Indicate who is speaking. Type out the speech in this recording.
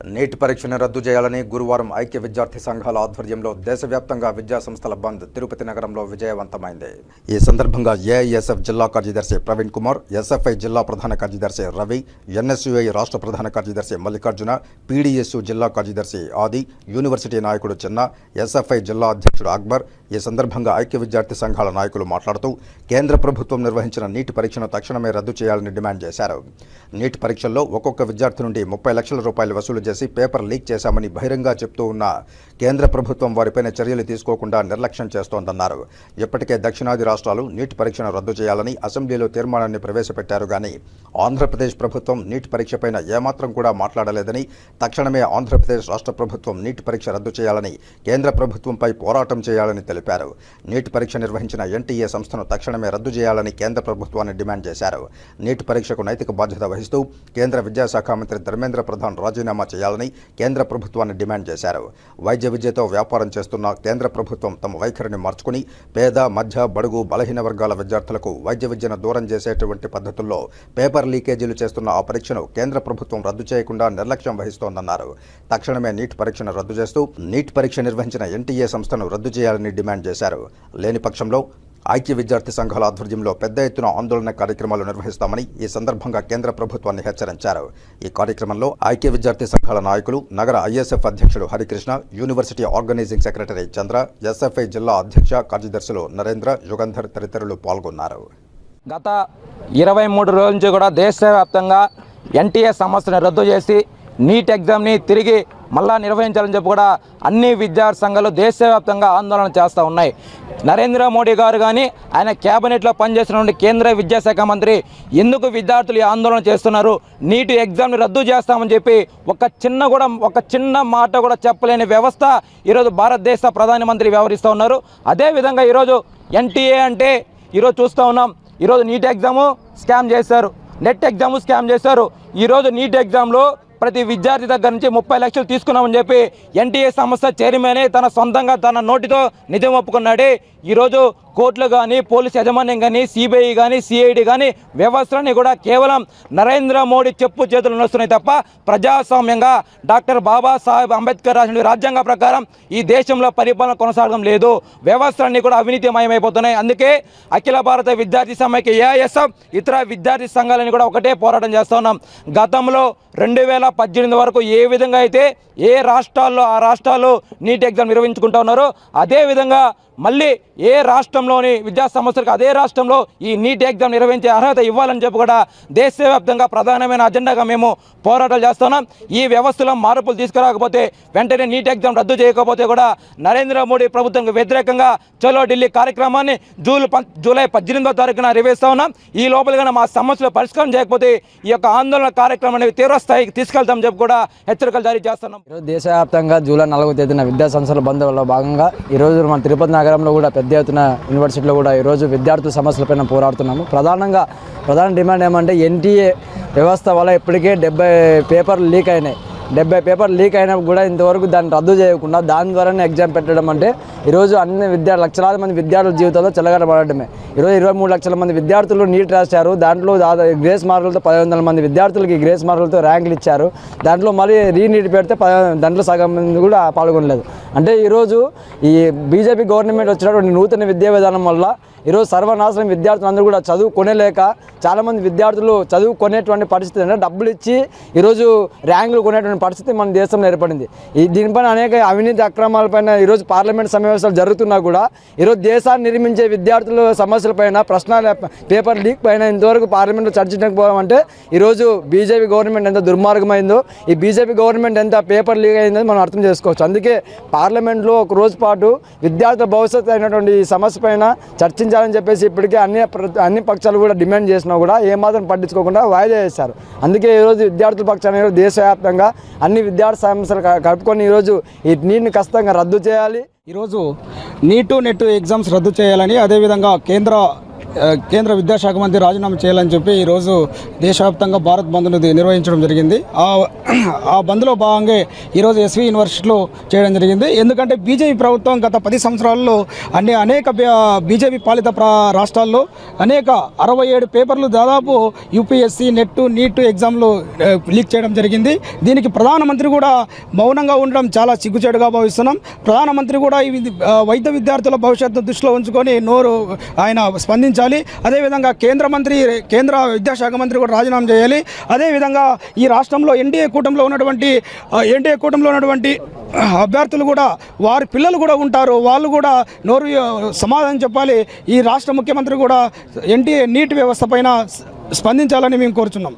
Speaker 1: Neat పరీక్షను రద్దు చేయాలని గురువారం ఐక్య విద్యార్థి సంఘాల ఆధ్వర్యంలో దేశవ్యాప్తంగా విద్యా సంస్థల బంద్ తిరుపతి నగరంలో విజయవంతమైంది. ఈ సందర్భంగా ఏఐఎస్ఎఫ్ జిల్లా కార్యదర్శి ప్రవీణ్ కుమార్ ఎస్ఎఫ్ఐ జిల్లా ప్రధాన కార్యదర్శి రవి ఎన్ఎస్యుఐ రాష్ట్ర ప్రధాన కార్యదర్శి మల్లికార్జున పీడీఎస్యు జిల్లా కార్యదర్శి ఆది యూనివర్సిటీ నాయకుడు చిన్న ఎస్ఎఫ్ఐ జిల్లా అధ్యక్షుడు అక్బర్. ఈ సందర్భంగా ఐక్య విద్యార్థి సంఘాల నాయకులు మాట్లాడుతూ కేంద్ర ప్రభుత్వం నిర్వహించిన నీట్ పరీక్షను తక్షణమే రద్దు చేయాలని డిమాండ్ చేశారు. నీట్ పరీక్షల్లో ఒక్కొక్క విద్యార్థి నుండి ముప్పై లక్షల రూపాయలు వసూలు చేసి పేపర్ లీక్ చేశామని బహిరంగ చెప్తూ ఉన్న కేంద్ర ప్రభుత్వం వారిపైన చర్యలు తీసుకోకుండా నిర్లక్ష్యం చేస్తోందన్నారు. ఇప్పటికే దక్షిణాది రాష్ట్రాలు నీట్ పరీక్షను రద్దు చేయాలని అసెంబ్లీలో తీర్మానాన్ని ప్రవేశపెట్టారు కానీ ఆంధ్రప్రదేశ్ ప్రభుత్వం నీట్ పరీక్షపైన ఏమాత్రం కూడా మాట్లాడలేదని తక్షణమే ఆంధ్రప్రదేశ్ రాష్ట్ర ప్రభుత్వం నీట్ పరీక్ష రద్దు చేయాలని కేంద్ర ప్రభుత్వంపై పోరాటం చేయాలని తెలిపారు. నీట్ పరీక్ష నిర్వహించిన ఎన్టీఏ సంస్థను తక్షణమే రద్దు చేయాలని కేంద్ర ప్రభుత్వాన్ని డిమాండ్ చేశారు. నీట్ పరీక్షకు నైతిక బాధ్యత వహిస్తూ కేంద్ర విద్యాశాఖ మంత్రి ధర్మేంద్ర ప్రధాన్ రాజీనామా చేయాలని కేంద్ర ప్రభుత్వాన్ని డిమాండ్ చేశారు. వైద్య విద్యతో వ్యాపారం చేస్తున్న కేంద్ర ప్రభుత్వం తమ వైఖరిని మార్చుకుని పేద మధ్య బడుగు బలహీన వర్గాల విద్యార్థులకు వైద్య విద్యను దూరం చేసేటువంటి పద్ధతుల్లో పేపర్ లీకేజీలు చేస్తున్న ఆ పరీక్షను కేంద్ర ప్రభుత్వం రద్దు చేయకుండా నిర్లక్ష్యం వహిస్తోందన్నారు. తక్షణమే నీట్ పరీక్షను రద్దు చేస్తూ నీట్ పరీక్ష నిర్వహించిన ఎన్టీఏ సంస్థను రద్దు చేయాలని డిమాండ్ చేశారు. లేని పక్షంలో ఐక్య విద్యార్థి సంఘాల ఆధ్వర్యంలో పెద్ద ఎత్తున ఆందోళన కార్యక్రమాలు నిర్వహిస్తామని ఈ సందర్భంగా కేంద్ర ప్రభుత్వాన్ని హెచ్చరించారు. ఈ కార్యక్రమంలో ఐక్య విద్యార్థి సంఘాల నాయకులు నగర ఐఎస్ఎఫ్ అధ్యక్షుడు Harikrishna university organizing secretary Chandra SFI జిల్లా అధ్యక్ష కార్యదర్శులు నరేంద్ర యుగంధర్ తదితరులు పాల్గొన్నారు.
Speaker 2: గత ఇరవై మూడు రోజుల నుంచి కూడా దేశవ్యాప్తంగా ఎన్టీఏ సమస్యను రద్దు చేసి నీట్ ఎగ్జామ్ని తిరిగి మళ్ళా నిర్వహించాలని చెప్పి కూడా అన్ని విద్యార్థి సంఘాలు దేశవ్యాప్తంగా ఆందోళన చేస్తూ ఉన్నాయి. నరేంద్ర మోడీ గారు కానీ ఆయన క్యాబినెట్లో పనిచేస్తున్న కేంద్ర విద్యాశాఖ మంత్రి ఎందుకు విద్యార్థులు ఆందోళన చేస్తున్నారు? నీట్ ఎగ్జామ్ని రద్దు చేస్తామని చెప్పి ఒక చిన్న కూడా ఒక చిన్న మాట కూడా చెప్పలేని వ్యవస్థ ఈరోజు భారతదేశ ప్రధానమంత్రి వ్యవహరిస్తూ ఉన్నారు. అదేవిధంగా ఈరోజు ఎన్టీఏ అంటే ఈరోజు చూస్తూ ఉన్నాం. ఈరోజు నీట్ ఎగ్జాము స్కామ్ చేశారు. నెట్ ఎగ్జామ్ స్కామ్ చేశారు. ఈరోజు నీట్ ఎగ్జామ్లో ప్రతి విద్యార్థి దగ్గర నుంచి ముప్పై లక్షలు తీసుకున్నామని చెప్పి ఎన్టీఏ సంస్థ చైర్మనే తన సొంతంగా తన నోటితో నిజం ఒప్పుకున్నాడే. ఈరోజు కోర్టులు కానీ పోలీస్ యాజమాన్యం కానీ సిబిఐ కానీ సిఐడి కానీ వ్యవస్థలని కూడా కేవలం నరేంద్ర మోడీ చెప్పు చేతులు నడుస్తున్నాయి తప్ప ప్రజాస్వామ్యంగా డాక్టర్ బాబాసాహెబ్ అంబేద్కర్ రాసిన రాజ్యాంగ ప్రకారం ఈ దేశంలో పరిపాలన కొనసాగడం లేదు. వ్యవస్థలన్నీ కూడా అవినీతిమయమైపోతున్నాయి. అందుకే అఖిల భారత విద్యార్థి సమైక్య ఏఐఎస్ఎఫ్ ఇతర విద్యార్థి సంఘాలని కూడా ఒకటే పోరాటం చేస్తున్నాం గతంలో రెండు వేల పద్దెనిమిది వరకు ఏ విధంగా అయితే ఏ రాష్ట్రాల్లో ఆ రాష్ట్రాలు నీట్ ఎగ్జామ్ నిర్వహించుకుంటా ఉన్నారో అదేవిధంగా మళ్ళీ ఏ రాష్ట్రంలోని విద్యా సంస్థలకు అదే రాష్ట్రంలో ఈ నీట్ ఎగ్జామ్ నిర్వహించే అర్హత ఇవ్వాలని చెప్పి కూడా దేశవ్యాప్తంగా ప్రధానమైన అజెండాగా మేము పోరాటాలు చేస్తున్నాం. ఈ వ్యవస్థలో మార్పులు తీసుకురాకపోతే వెంటనే నీట్ ఎగ్జామ్ రద్దు చేయకపోతే కూడా నరేంద్ర మోడీ ప్రభుత్వంకి వ్యతిరేకంగా చలో ఢిల్లీ కార్యక్రమాన్ని జూలై జూలై పద్దెనిమిదో తారీఖున నిర్వహిస్తా ఉన్నాం. ఈ లోపలగా మా సమస్యలు పరిష్కారం చేయకపోతే ఈ యొక్క ఆందోళన కార్యక్రమం అనేది తీవ్రస్థాయికి తీసుకెళ్తాం చెప్పి కూడా హెచ్చరికలు జారీ చేస్తున్నాం.
Speaker 3: దేశవ్యాప్తంగా జూలై నాలుగో తేదీన విద్యా సంస్థల బంద్లో భాగంగా ఈరోజు మన తిరుపతి నగరంలో కూడా పెద్ద ఎత్తున యూనివర్సిటీలో కూడా ఈరోజు విద్యార్థుల సమస్యలపైన పోరాడుతున్నాము. ప్రధానంగా ప్రధాన డిమాండ్ ఏమంటే ఎన్టీఏ వ్యవస్థ వల్ల ఇప్పటికే డెబ్బై పేపర్లు లీక్ అయినాయి. డెబ్బై పేపర్ లీక్ అయినా కూడా ఇంతవరకు దాన్ని రద్దు చేయకుండా దాని ద్వారానే ఎగ్జామ్ పెట్టడం అంటే ఈరోజు అన్ని విద్యార్థులు లక్షలాది మంది విద్యార్థుల జీవితంలో చెలగడబడమే ఈరోజు ఇరవై మూడు లక్షల మంది విద్యార్థులు నీట్ రాశారు. దాంట్లో దాదాపు గ్రేస్ మార్కులతో పది వందల మంది విద్యార్థులకి గ్రేస్ మార్కులతో ర్యాంకులు ఇచ్చారు. దాంట్లో మళ్ళీ రీనీట్ పెడితే ప దాంట్లో సగం మంది కూడా పాల్గొనలేదు. అంటే ఈరోజు ఈ బీజేపీ గవర్నమెంట్ వచ్చినటువంటి నూతన విద్యా విధానం వల్ల ఈరోజు సర్వనాశనం విద్యార్థులందరూ కూడా చదువు కొనేలేక చాలామంది విద్యార్థులు చదువు కొనేటువంటి పరిస్థితి అంటే డబ్బులు ఇచ్చి ఈరోజు ర్యాంకులు కొనేటువంటి పరిస్థితి మన దేశంలో ఏర్పడింది. ఈ దీనిపైన అనేక అవినీతి అక్రమాలపైన ఈరోజు పార్లమెంట్ సమావేశాలు జరుగుతున్నా కూడా ఈరోజు దేశాన్ని నిర్మించే విద్యార్థుల సమస్యలపైన ప్రశ్నల పేపర్ లీక్ పైన ఇంతవరకు పార్లమెంట్లో చర్చించకపోవడం అంటే ఈరోజు బీజేపీ గవర్నమెంట్ ఎంత దుర్మార్గమైందో ఈ బీజేపీ గవర్నమెంట్ ఎంత పేపర్ లీక్ అయిందో మనం అర్థం చేసుకోవచ్చు. అందుకే పార్లమెంట్లో ఒక రోజు పాటు విద్యార్థుల భవిష్యత్తు అయినటువంటి ఈ సమస్య పైన చర్చించాలని చెప్పేసి ఇప్పటికే అన్ని ప్ర- అన్ని పక్షాలు కూడా డిమాండ్ చేసినా కూడా ఏమాత్రం పట్టించుకోకుండా వాయిదా చేశారు అందుకే ఈరోజు విద్యార్థుల పక్షాన్ని దేశవ్యాప్తంగా అన్ని విద్యార్థి సమస్యలు కలుపుకొని ఈరోజు ఈ నీటిని ఖచ్చితంగా రద్దు చేయాలి.
Speaker 4: ఈరోజు నీటు నెట్ ఎగ్జామ్స్ రద్దు చేయాలని అదేవిధంగా కేంద్ర కేంద్ర విద్యాశాఖ మంత్రి రాజీనామా చేయాలని చెప్పి ఈరోజు దేశవ్యాప్తంగా భారత్ బంద్ను నిర్వహించడం జరిగింది. ఆ ఆ బంద్లో భాగంగా ఈరోజు ఎస్వి యూనివర్సిటీలో చేయడం జరిగింది. ఎందుకంటే బీజేపీ ప్రభుత్వం గత పది సంవత్సరాల్లో అన్ని అనేక బీజేపీ పాలిత రాష్ట్రాల్లో అనేక అరవై ఏడు పేపర్లు దాదాపు యూపీఎస్సీ నెట్ నీట్ ఎగ్జామ్లు లీక్ చేయడం జరిగింది. దీనికి ప్రధానమంత్రి కూడా మౌనంగా ఉండడం చాలా సిగ్గుచేటుగా భావిస్తున్నాం. ప్రధానమంత్రి కూడా ఈ వైద్య విద్యార్థుల భవిష్యత్తు దృష్టిలో ఉంచుకొని నోరు ఆయన స్పందించాలి అదేవిధంగా కేంద్ర మంత్రి కేంద్ర విద్యాశాఖ మంత్రి కూడా రాజీనామా చేయాలి. అదేవిధంగా ఈ రాష్ట్రంలో ఎన్డీఏ కూటమిలో ఉన్నటువంటి ఎన్డీఏ కూటమిలో ఉన్నటువంటి అభ్యర్థులు కూడా వారి పిల్లలు కూడా ఉంటారు. వాళ్ళు కూడా నోరు సమాధానం చెప్పాలి. ఈ రాష్ట్ర ముఖ్యమంత్రి కూడా ఎన్టీఏ నీటి వ్యవస్థ పైన స్పందించాలని మేము కోరుచున్నాం.